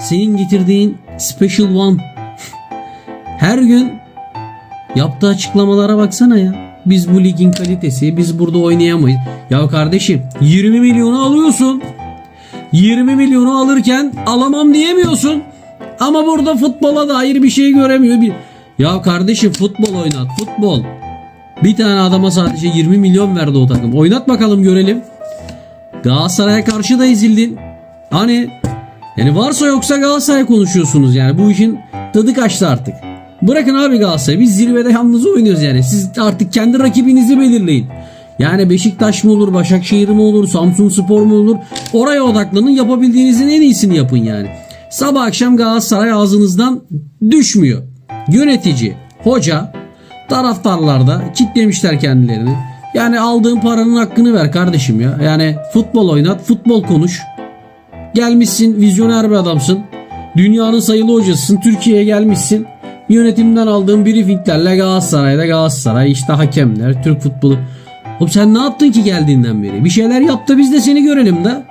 senin getirdiğin Special One her gün yaptığı açıklamalara baksana ya. Biz bu ligin kalitesi, biz burada oynayamayız. Ya kardeşim 20 milyonu alıyorsun. 20 milyonu alırken alamam diyemiyorsun. Ama burada futbola dair bir şey göremiyor. Bir... Ya kardeşim futbol oynat, futbol. Bir tane adama sadece 20 milyon verdi o takım. Oynat bakalım görelim. Galatasaray'a karşı da ezildin. Hani yani varsa yoksa Galatasaray konuşuyorsunuz yani. Bu işin tadı kaçtı artık. Bırakın abi Galatasaray'ı. Biz zirvede yalnız oynuyoruz yani. Siz artık kendi rakibinizi belirleyin. Yani Beşiktaş mı olur, Başakşehir mi olur, Samsun Spor mu olur? Oraya odaklanın. Yapabildiğinizin en iyisini yapın yani. Sabah akşam Galatasaray ağzınızdan düşmüyor. Yönetici, hoca, taraftarlar da kitlemişler kendilerini. Yani aldığın paranın hakkını ver kardeşim ya. Yani futbol oynat, futbol konuş. Gelmişsin, vizyoner bir adamsın. Dünyanın sayılı hocasısın. Türkiye'ye gelmişsin. Yönetimden aldığın briefinglerle Galatasaray'da Galatasaray, işte hakemler, Türk futbolu. Oğlum sen ne yaptın ki geldiğinden beri? Bir şeyler yap da biz de seni görelim de.